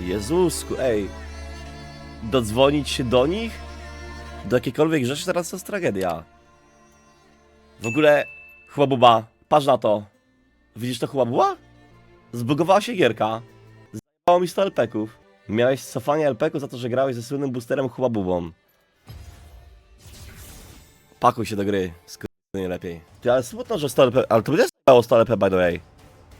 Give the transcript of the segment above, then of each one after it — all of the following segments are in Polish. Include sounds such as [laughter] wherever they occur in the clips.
Jezusku, ej. Dodzwonić się do nich? Do jakiejkolwiek rzeczy teraz to jest tragedia. W ogóle, chłabuba, patrz na to. Widzisz to chłabuba? Zbugowała się gierka. Zajebało mi 100 LP-ków. Miałeś cofanie LP-ku za to, że grałeś ze słynnym boosterem chłabubą. Pakuj się do gry, nie lepiej. Ty, ale smutno, że 100 LP, ale to będzie stało 100 LP by the way.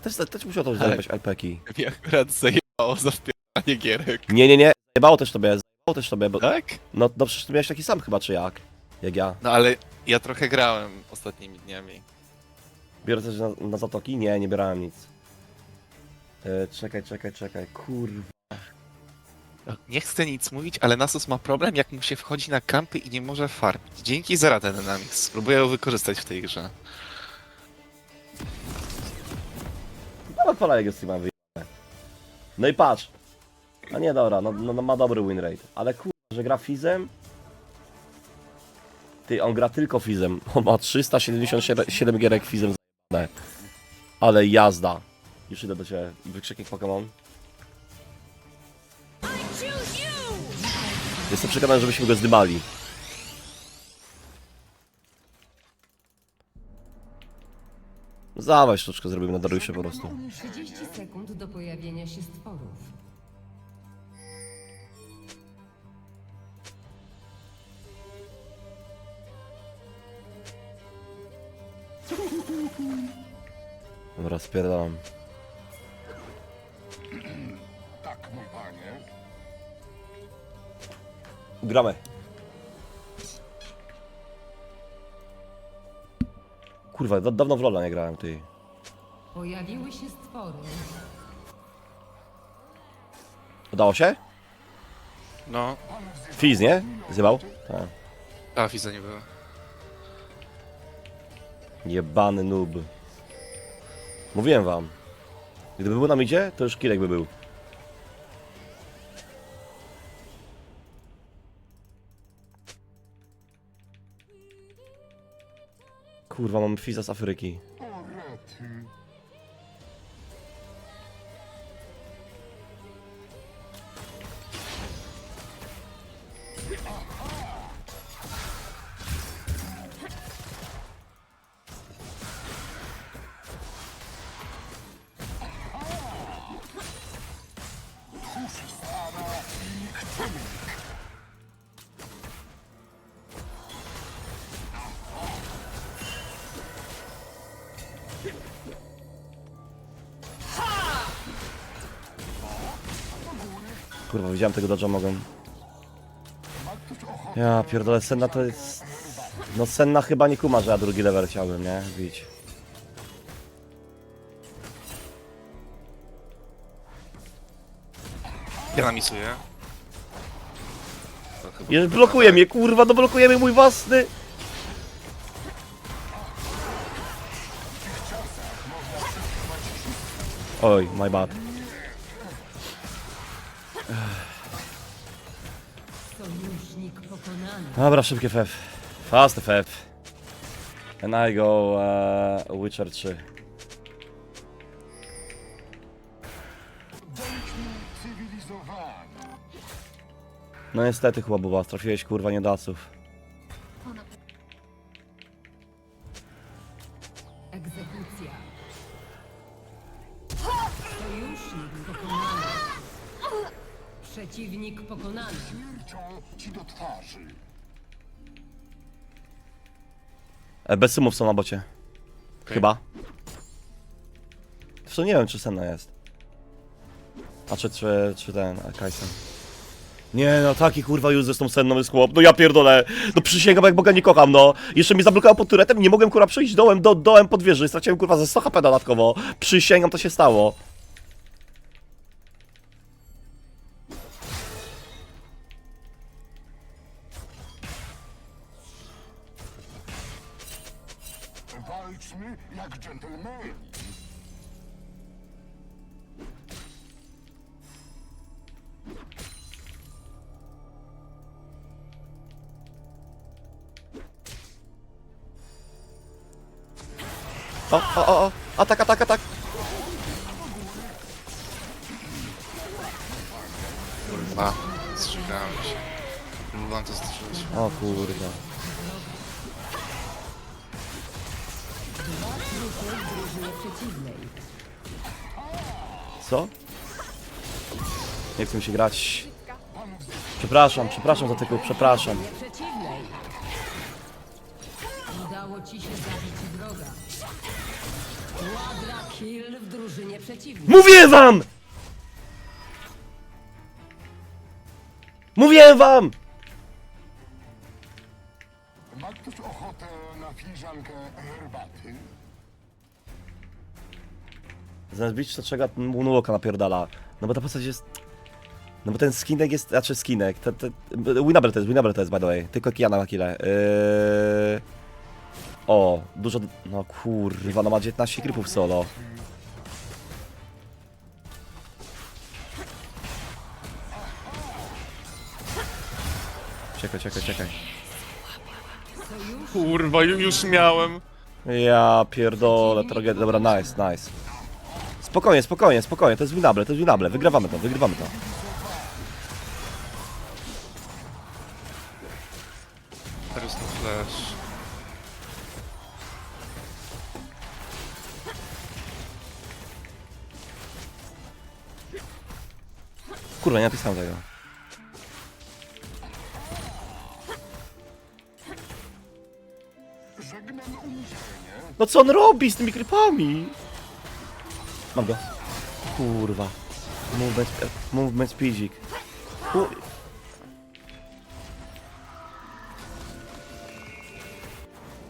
Też, też musiał to zajebać LP-ki. Mi akurat zajebało za wpieranie gierek. Nie, nie, nie, też tobie, zajebało też tobie, bo... Tak? No, no przecież ty miałeś taki sam chyba, czy jak? Jak ja. No ale ja trochę grałem ostatnimi dniami. Biorę też na, na zatoki? Nie, nie bierałem nic. E, czekaj, czekaj, czekaj, kurwa. No, Nie chcę nic mówić, ale Nasus ma problem, jak mu się wchodzi na kampy i nie może farmić. Dzięki za radę Dynamics. Spróbuję ją wykorzystać w tej grze. No odpalaj jego streama, wyjebane. No i patrz. A nie, dobra, no, no, no ma dobry win rate. Ale kurwa, że gra Fizem? Ty, on gra tylko Fizem. [laughs] On ma 377 gierek Fizem zajebane. Ale jazda. Już idę do ciebie. Wykrzyknik Pokémon. Jestem przekonany, żebyśmy go zdymali. Zawaj sztuczkę zrobimy na Dariusie po prostu. 30 sekund do pojawienia się stworów. Dobra, spierdalam. Tak, mój panie. Gramy. Kurwa, da dawno w Lola nie grałem, ty. Pojawiły się stwory. Udało się? No, Fizz, nie? Zjebał? Tak. a Fiza nie była. Jebany noob. Mówiłem wam. Gdyby był na midzie, to już kilek by był. Kurwa, mamy Fiza z Afryki. O. Kurwa, widziałem tego dodża mogą. Ja pierdolę, Senna to jest... No Senna chyba nie kuma, że ja drugi level chciałbym, nie? Bić. Ja namisuję. Jest, blokuje mnie, kurwa, no blokuje mnie mój własny... Oj, my bad. Dobra, szybkie FF. Fast FF. And I go uh, Witcher 3. Bądźmy cywilizowani. No niestety, chłobuwa, trafiłeś kurwa niedaców. E, bez sumów są na bocie. Chyba. Zresztą nie wiem, czy Senna jest. A czy, czy, czy ten, a Kajsen. Nie no, taki kurwa już ze tą Senną jest chłop. No ja pierdolę. No przysięgam, jak Boga nie kocham, no. Jeszcze mnie zablokował pod turetem i nie mogłem kurwa przejść dołem, do, dołem pod wieży. Straciłem kurwa ze 100 HP dodatkowo. Przysięgam, to się stało. Dżentelmeni. O, o, o, o. Atak, atak, atak. A, zżygałem się. Próbowałem to zdrzeć. O kurwa. Przeciwnej. Co? Nie chcę mi się grać. Przepraszam, przepraszam za tego, przepraszam. Przeciwnej. Udało ci się zabić wroga. Quadra kill w drużynie przeciwnej. Mówię wam! Mówiłem wam! Zamiast bić to czego Moonwalka napierdala. No bo ta postać jest... No bo ten skinek jest... Znaczy skinek... Te, te, Winable to jest, Winable to jest by the way. Tylko Kiana na kile. Yy... O, dużo... No kurwa, no ma 19 creepów solo. Czekaj, czekaj, czekaj. Kurwa, ju- już miałem. Ja pierdolę, tragedia. Dobra, nice, nice. Spokojnie, spokojnie, spokojnie, to jest winable, to jest winable. Wygrywamy to, wygrywamy to. Teraz to flash. Kurwa, nie napisałem tego. No co on robi z tymi krypami? Mam go. Kurwa. Movement, movement speedzik. Kur...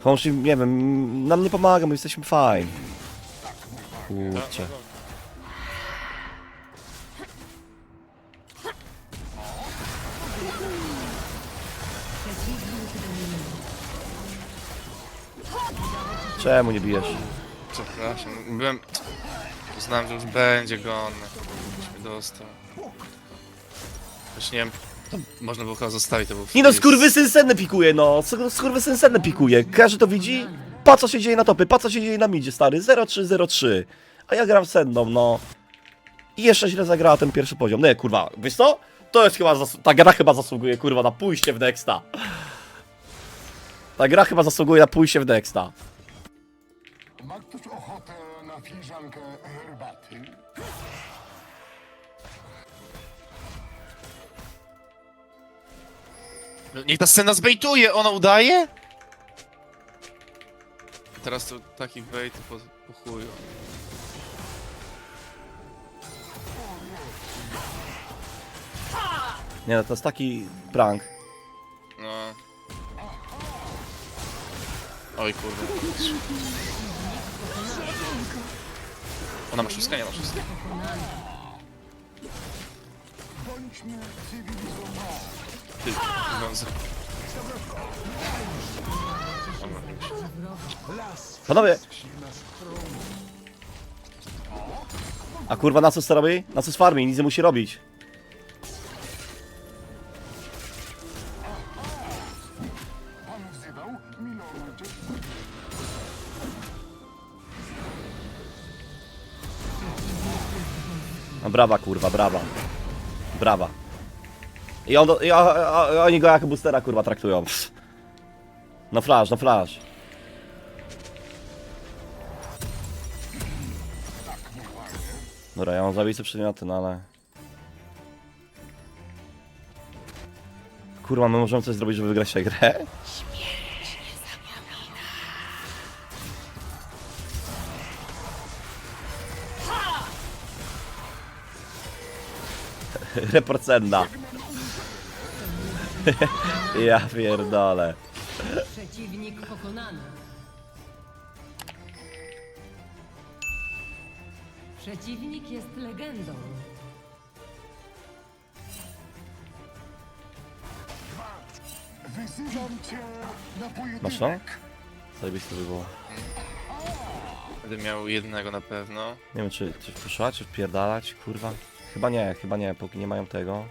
Honshi, nie wiem, nam nie pomaga, my jesteśmy fine. Kurczę. Czemu nie bijesz? Przepraszam, byłem... Uznałem, że już będzie gon. Już mnie dostał. Już nie wiem, to można było chyba zostawić, to był Nie no, skurwysyn senne pikuje, no. Sk- Skurwysyn senne pikuje. Każdy to widzi? Pa co się dzieje na topy, pa co się dzieje na midzie, stary. 0-3-0-3. A ja gram senną, no. I jeszcze źle zagrała ten pierwszy poziom. Nie, kurwa, wiesz co? To jest chyba, zas- ta gra chyba zasługuje, kurwa, na pójście w Nexta. Ta gra chyba zasługuje na pójście w Nexta. Ma ktoś ochotę na filiżankę No, Niech ta scena zbejtuje, ona udaje? Teraz to taki bait po, po chuju. Nie no, to jest taki prank. No. Oj kurde. Ona ma szóstkę? Nie ma szóstkę. Bądźmy cywilizowani. Ty, wiązek. Panowie! A kurwa, na co robi? Na co farmi? Nic nie musi robić. No brawa, kurwa, brawa. Brawa. I, on, i, oni go jak boostera, kurwa, traktują. No flash, no flash. Dobra, ja mam te przedmioty, no ale... Kurwa, my możemy coś zrobić, żeby wygrać tę grę? [laughs] Report senda. [laughs] ja pierdolę. Przeciwnik pokonany. Przeciwnik jest legendą. Wyzywam cię na pojedynek. Masz to? Zajebiste by było. Będę miał jednego na pewno. Nie wiem, czy, czy wpuszczać, czy wpierdalać, kurwa. Chyba nie, chyba nie, póki nie mają tego.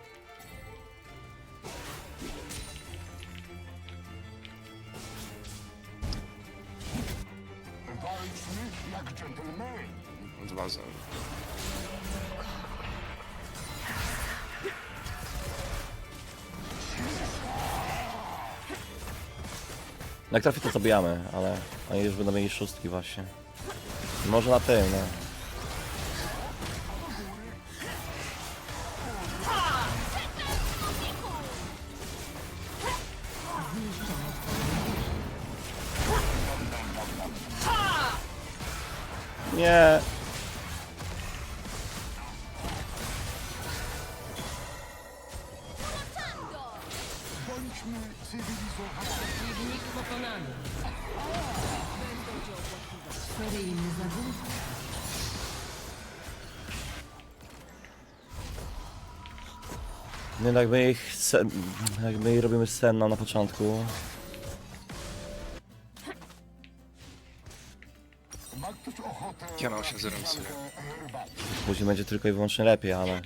Jak trafi to zabijamy, ale oni już będą mieli szóstki właśnie. Może na tym, no. Nie. Bądźmy cywilizowani. Przeciwnik pokonany. Seryjny zabójca. Nie, no jakby ich sen, jakby jej robimy senna na początku. Ma ktoś ochotę Ja na na 8 zero filiżankę rysuję. herbaty? Później będzie tylko i wyłącznie lepiej, ale...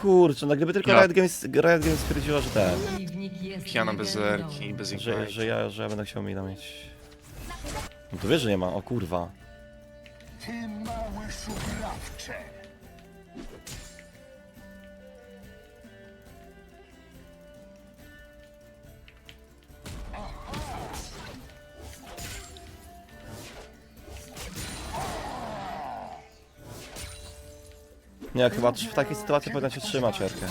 Kurczę, no gdyby tylko Ja. Riot Games, Riot Games stwierdziła, że jest Kiana bez zerki, bez Że, ignite. że, ja, że ja będę chciał mida mieć. No to wiesz, że nie ma, o kurwa. Ty mały szubrawcze. Nie, chyba w takiej sytuacji powinna się trzymać Erkę.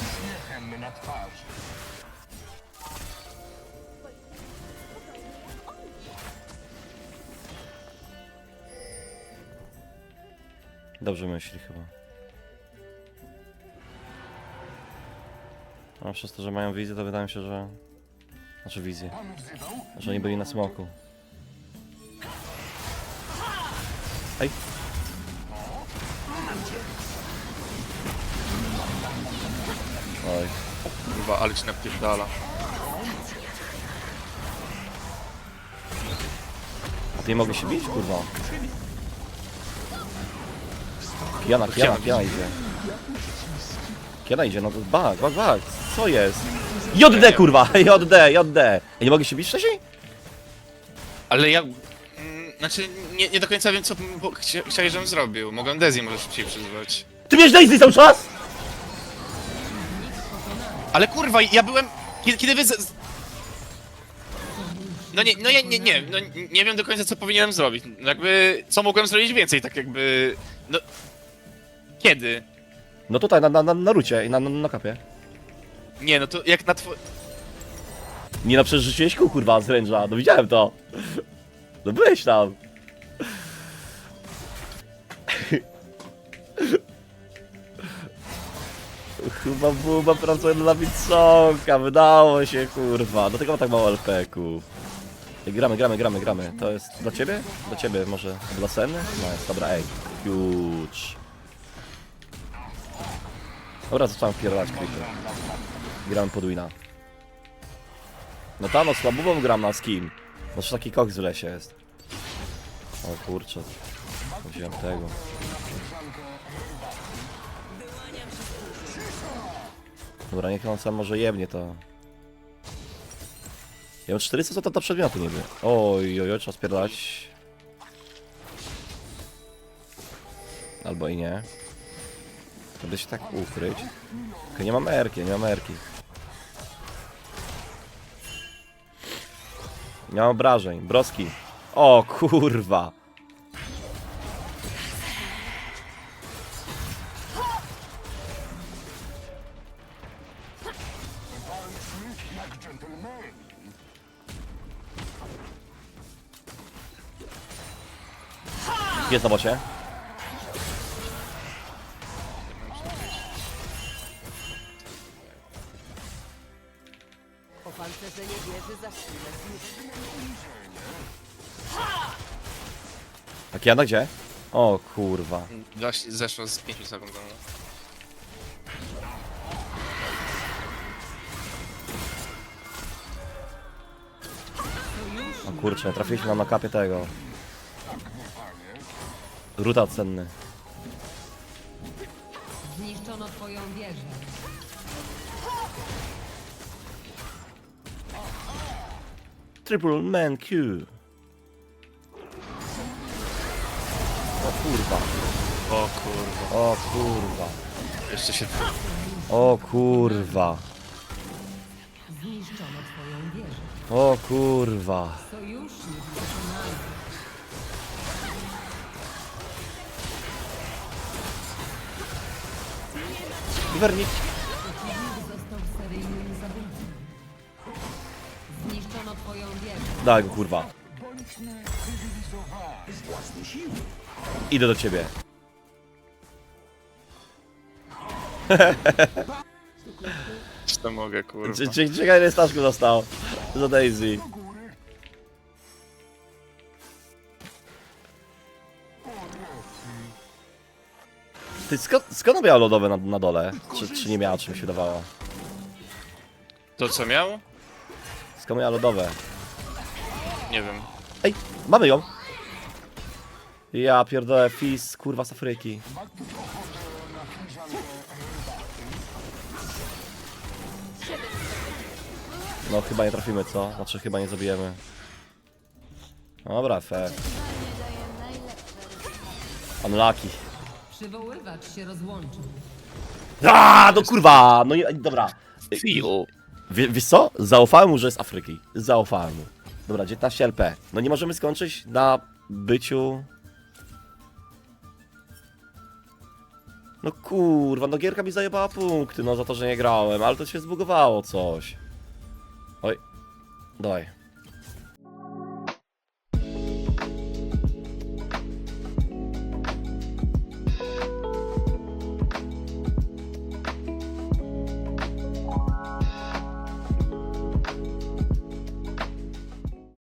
Dobrze myśli chyba. A przez to, że mają wizję, to wydaje mi się, że... Znaczy wizję. Że oni byli na smoku. Kurwa, ale ci napierdala. A ty nie mogli się bić, kurwa? Kiana, Kiana, Kiana idzie. Kiana idzie, no to bak, bak, bak, co jest? JD, kurwa, [laughs] JD, JD. Ej, nie mogli się bić wcześniej? Ale ja... Mm, znaczy, nie, nie do końca wiem, co bym- bo chcia, chciałeś, żebym zrobił. Mogłem Dezję może szybciej przyzwać. Ty miałeś Daisy cały czas? Ale kurwa, ja byłem... Kiedy, kiedy wy... Z... No nie, no ja nie, nie, no nie wiem do końca, co powinienem zrobić. No Jakby, co mogłem zrobić więcej, tak jakby... No... Kiedy? No tutaj, na, na, na, na rucie i na, na, na kapie. Nie, no to jak na two... Nie no, przecież rzuciłeś kół, kurwa, z ręża, no widziałem to. No byłeś tam. Chyba buba pracuje dla Witsonka, wydało się, kurwa. Dlatego ma tak mało LP-ków. Ej, Gramy, gramy, gramy, gramy. To jest dla ciebie? Dla ciebie może. Dla Seny? No jest, dobra, ej. Huge. Dobra, zacząłem wpierdalać creepy. Gramy podwina. No tam, no słabową gram na z kim? Znaczy taki koks w lesie jest. O kurczę. Wziąłem tego. Dobra, niech on sam może jebnie to. Ja mam 400 co to, to przedmioty niby. Oj, oj, oj, trzeba spierdać. Albo i nie. By się tak ukryć. Tylko nie mam erki, nie mam erki. Nie mam obrażeń. Broski. O kurwa. Jest na bocie. Za chwilę zniszczy. A Kiana gdzie? O kurwa. Właśnie zeszło z 5 sekund temu. O kurczę, trafiliśmy na kapie tego. Ruta cenny. Zniszczono twoją wieżę. Triple Man Q. O kurwa. O kurwa. O kurwa. Jeszcze się... O kurwa. Zniszczono O kurwa. Wernik. Zniszczono twoją wieżę. Daj go kurwa. Idę do ciebie. Czy to mogę, kurwa. Czekaj, ile Staszku został. Za Daisy. Ty skąd, skąd miała lodowe na, na dole? Czy, czy nie miała, czy mi się wydawało? To co miał? Skąd miała lodowe? Nie wiem. Ej, mamy ją! Ja pierdolę, Fizz, kurwa z Afryki. No chyba nie trafimy, co? Znaczy chyba nie zabijemy. Dobra, fair. Unlucky. Przywoływacz się rozłączył. A, no kurwa! No i dobra. Phil. Wie, wiesz co? Zaufałem mu, że jest z Afryki. Zaufałem mu. Dobra, 19 LP. No nie możemy skończyć na byciu... No kurwa, no gierka mi zajebała punkty, no za to, że nie grałem, ale to się zbugowało coś. Oj. Dawaj.